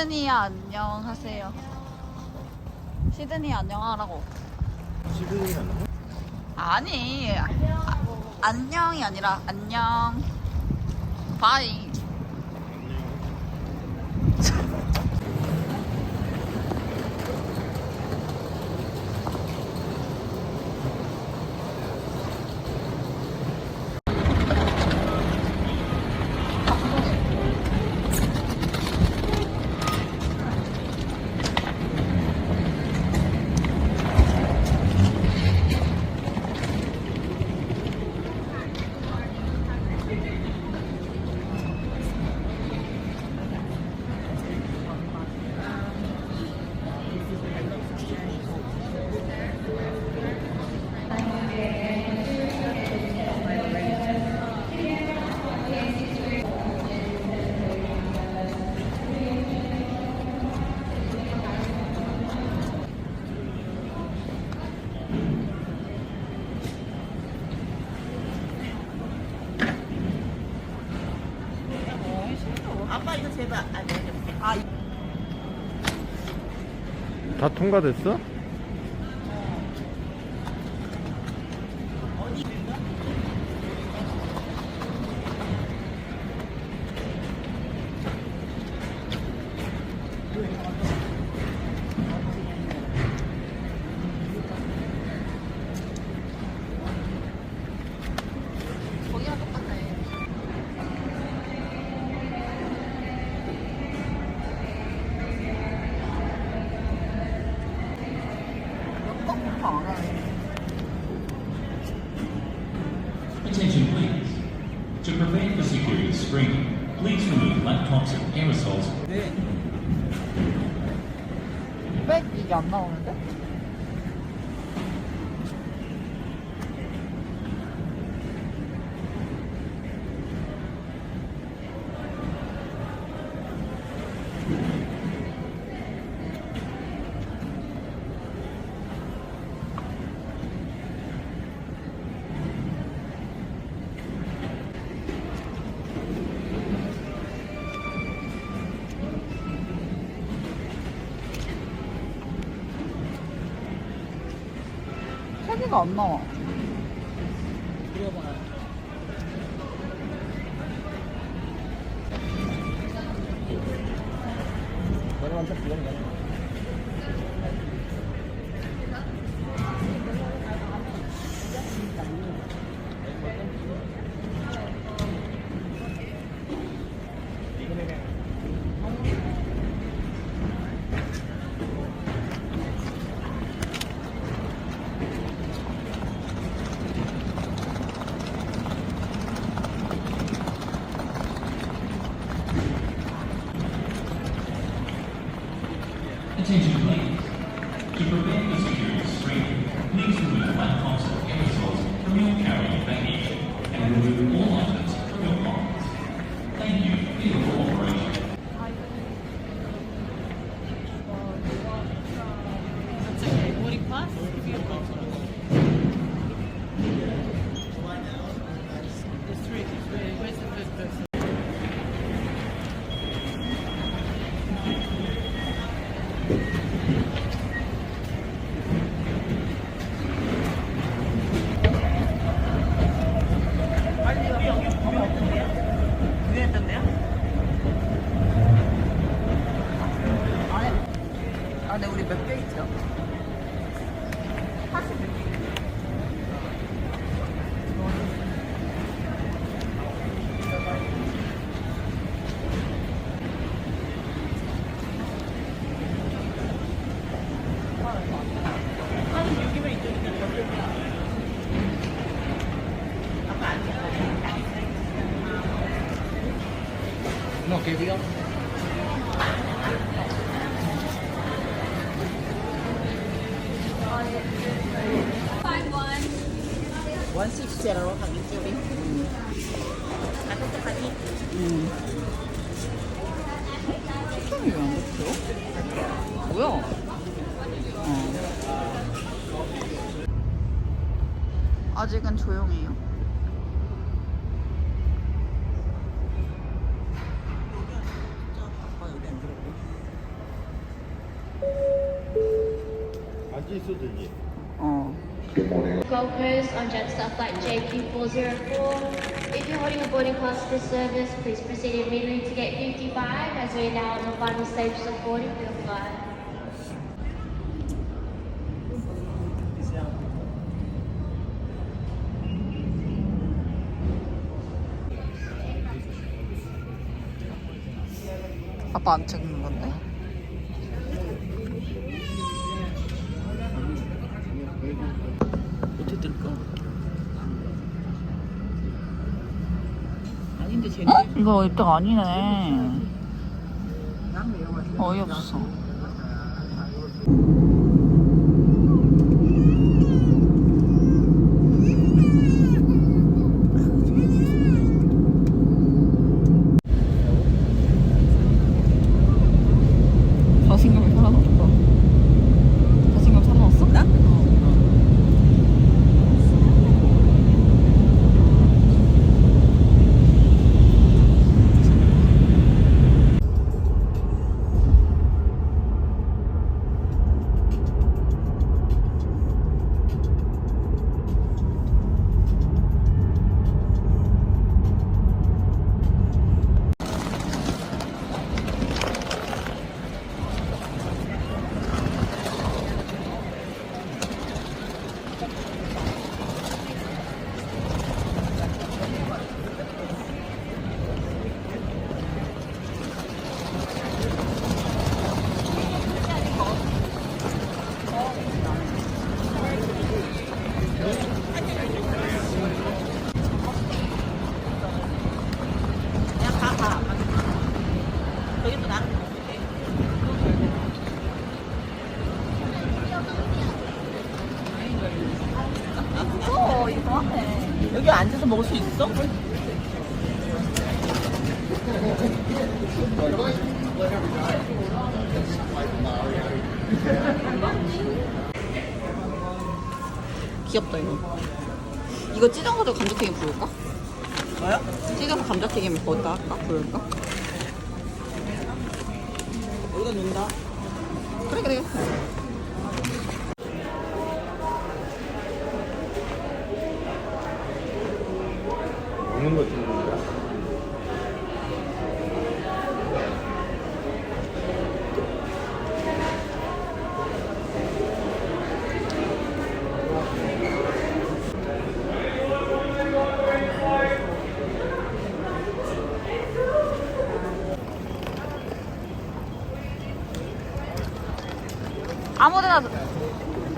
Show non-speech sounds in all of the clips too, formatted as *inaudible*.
시드니야 안녕하세요. 시드니 안녕하라고. 시드니 하나? 아니 아, 안녕이 아니라 안녕. 바이. 아빠 이거 제발. 아, 네. 네. 아다 통과됐어? 백이 게안 나오는데? 세 개가 안 나와. Attention please. To prevent the security screening, please remove laptops and aerosols from your carry-on baggage and remove all items from your pockets. Thank you for your cooperation. Okay, boarding pass. If you want. There's three. Where- Where's the first person? 아니, 여기, 여기 구매했던데요? 구매했던데요? 안에 안에 우리 몇 개 있죠? 아니, 여기만 있으니까 저쪽이야. 아빠 안 돼. No, que diga. 원식제로 가기 쪽이. 다 똑똑하니? 식감이 왜안 먹혀? 뭐야? 어. 아직은 조용해요. 앉을 수도 있지. 어. Gold on JetStar flight JQ404. If you're holding a boarding pass for this service, please proceed immediately to gate 55 as we're now on the final stages of boarding for your flight. 아빠 안 찍는 건데? 이거 입덕 아니네. 어이없어. 여기 앉아서 먹을 수 있어? 귀엽다, 이거. 이거 찢어가지고 감자튀김 부을까? 뭐야? 찢어서 감자튀김을 거기다 할까? 부을까? 여기다 놓는다 그래, 그래. 먹는 거 찍는 거야? 아무데나,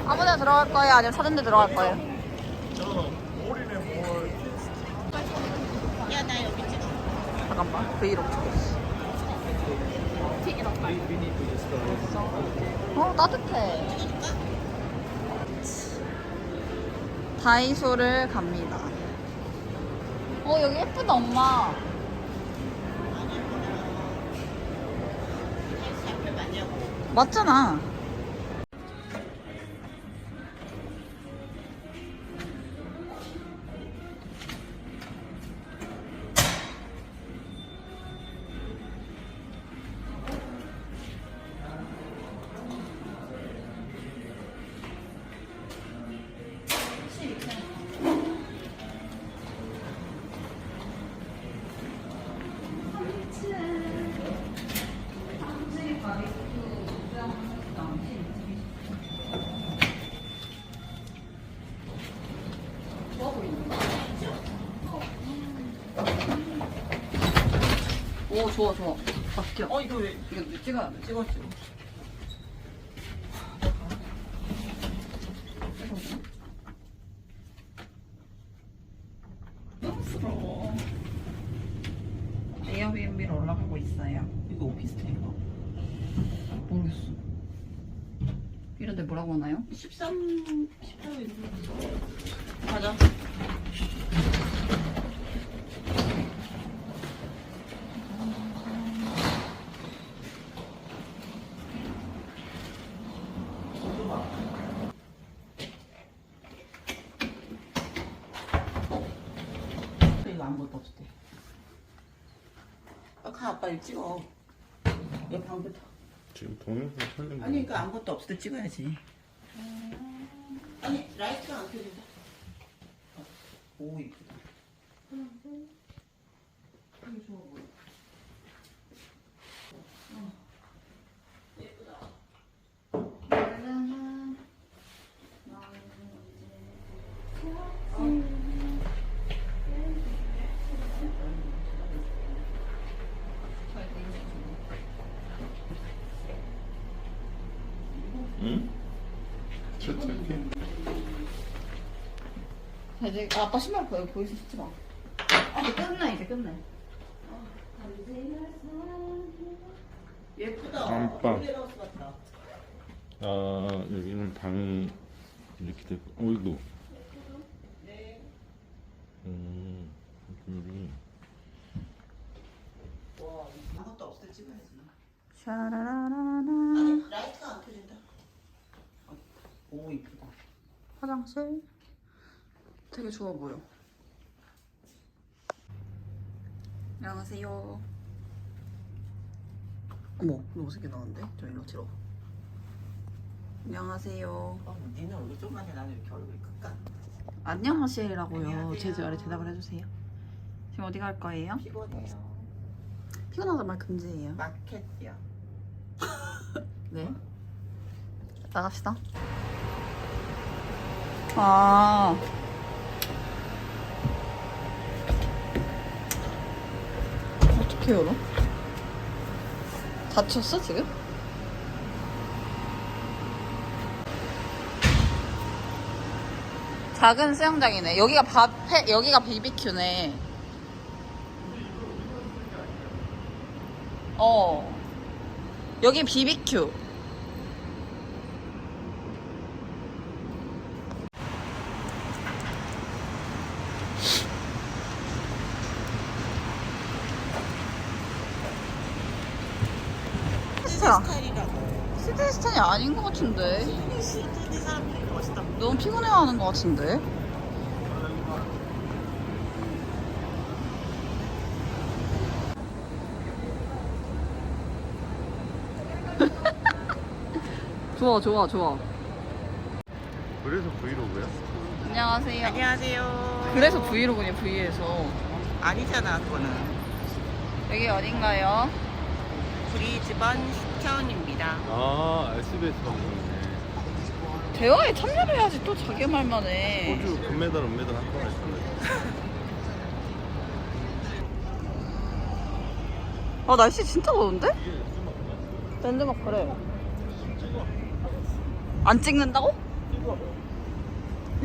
아무데나 들어갈 거예요? 아니면 데 들어갈 거예요? 잠깐만, 브이로그. 어, 따뜻해. 다이소를 갑니다. 어, 여기 예쁘다, 엄마. 맞잖아. 좋아, 좋아. 바뀌어. 어 이거 왜 이거 찍어야 돼. 찍어 찍어 부러워. 에어비앤비로 올라가고 있어요. 이거 오피스텔인가? 모르겠어. 이런데 뭐라고 하나요? 13 18 이런 거 가자 이거 아무것도 없을 때. 아, 가 아빠 이거 찍어. 여기 방부터. 지금 동영상 촬영. 아니 그러니까 아무것도 없을 때 찍어야지. 아니 라이트가 안 켜진다. 오 이쁘다. 이거 좋아 보여. 응? 저쪽에 자, 이제 아빠 신발 보여 보이시 싶지 마. 이제 끝내 이제 끝내. 예쁘다. 같다. 아 여기는 방이 이렇게 되고 어이구 네. 음 여기 와 아무것도 없을 때 찍어야지. 샤라라라라. 아니 라이트가 안 켜진다. 오 이쁘다. 화장실. 되게 좋아 보여. 안녕하세요. 어머, 이거 어색해 나왔는데? 저 일로 들어. 안녕하세요. 어, 니는 얼굴 좀만 해. 나는 이렇게 얼굴이 클까? 안녕하세요라고요. 안녕하세요. 제 말에 대답을 해주세요. 지금 어디 갈 거예요? 피곤해요. 피곤하다 말 금지예요. 마켓이야. *laughs* 네. 나갑시다. 아. 어떻게 열어? 다쳤어, 지금? 작은 수영장이네. 여기가 밥, 해, 여기가 BBQ네. 어. 여기 BBQ. 스타일이라고. 스타일이라고. 시드니 스타일이 아닌 것 같은데. 너무 피곤해하는 것 같은데. *laughs* 좋아, 좋아, 좋아. 그래서 브이로그야? 안녕하세요. 안녕하세요. 그래서 브이로그냐, V에서. 아니잖아 그거는. 여기 어딘가요? 브리즈번 시타운입니다. 아 SBS 방송이네 대화에 참여를 해야지 또 자기 말만 해. 호주 금메달 은메달 한번 했잖아요 *laughs* 아, 날씨 진짜 더운데? 랜드마크 그래. 안 찍는다고?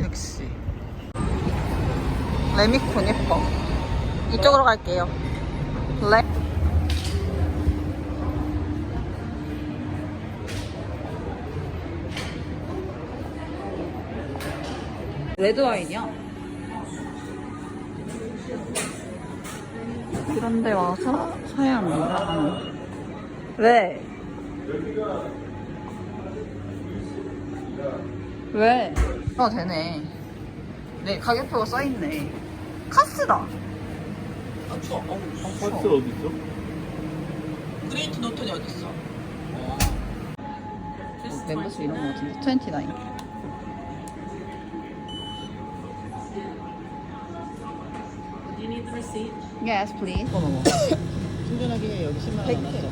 역시. 레미콘 예뻐. 이쪽으로 갈게요. 레드 와인이야. 이런 데 와서 사야 합니다. 왜? 왜? 아, 되네. 네, 가격표가 써있네. 카스다. 아 추워. 어우 아, 추워. 어디 있어? 그레이트 노턴이 어디 있어? 멤버십 이런 거 같은데. 29. Receipt? Yes, please. 어머, 충전하기에 여기 10만 원 남았어.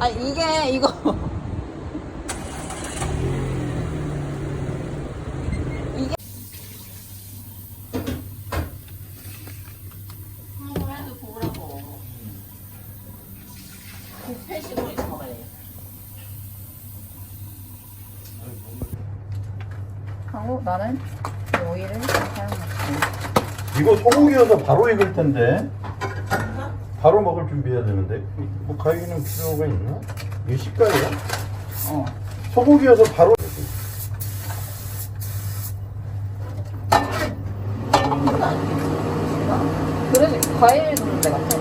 아, 이게, 이거. 이게. 그래도 보라고. 뷔페식으로 이거 먹어야 돼. 이 오일을 사용할게요. 이거 소고기여서 바로 익을 텐데 바로 먹을 준비해야 되는데 뭐 가위는 필요가 있나? 이게 식가이야? 어. 소고기여서 바로 그래, 과일 넣는 데 같아.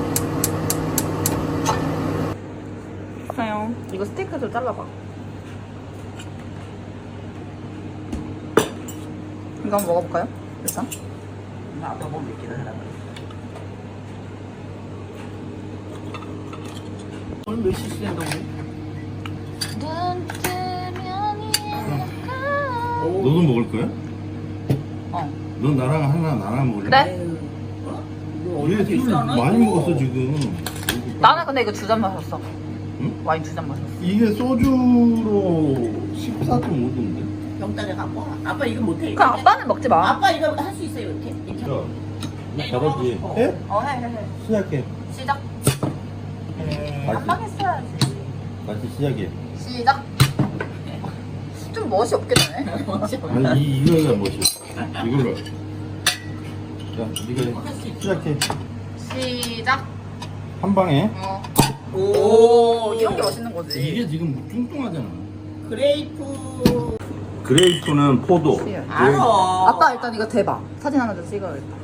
사용. 이거 스테이크 좀 잘라봐. 이거 한번 먹어볼까요? 일단. 나 아빠 몸 믿기도 하라. 오늘 몇 시쯤 된다고? 눈 뜨면 이렇게 너도 먹을 거야? 어. 너 나랑 하나 나랑 먹을래? 네. 얘 술 많이 먹었어 지금. 나는 근데 이거 두 잔 마셨어. 응? 와인 두 잔 마셨어. 이게 소주로 14.5도인데. 병따개 갖고 와. 아빠 이거 못해. 그럼 아빠는 먹지 마. 아빠 이거 할 수 있어요 이렇게. 이렇게. 야, 잘하지. 해? 어, 해, 해, 해. 시작해. 시작. 한방 했어야지. 다시 시작해. 시작. 좀 멋이 없게 되네. *laughs* 아니 이 이거가 뭐지? 이걸로. 자, 네가 시작해. 시작. 한 방에. 어. 오, 이런 게 멋있는 거지. 이게 지금 뚱뚱하잖아. 그레이프. 그레이프는 포도. 알아. 아빠 일단 이거 대봐. 사진 하나 좀 찍어야겠다.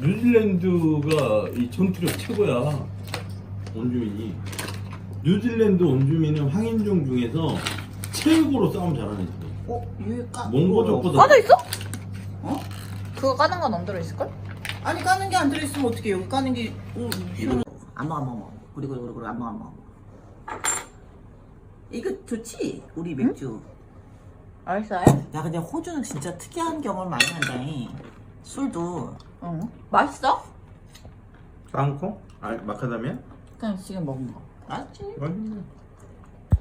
뉴질랜드가 이 전투력 최고야. 원주민이. 뉴질랜드 원주민은 황인종 중에서 최고로 싸움 잘하는 애들. 어, 유일까? 몽고족보다. 까져 있어? 어? 그거 까는 건 안 들어있을걸? 아니 까는 게 안 들어있으면 어떻게 여기 까는 게 어, 시원해. 안 먹어 안 먹어 그리고 그리고 그리고 안 먹어 안 먹어 이거 좋지 우리 맥주 알겠어요. 야 근데 호주는 진짜 특이한 경험을 많이 한다니 술도 응. 맛있어? 땅콩? 아, 마카다미아? 그냥 지금 먹은 거. 맞지 맛있네.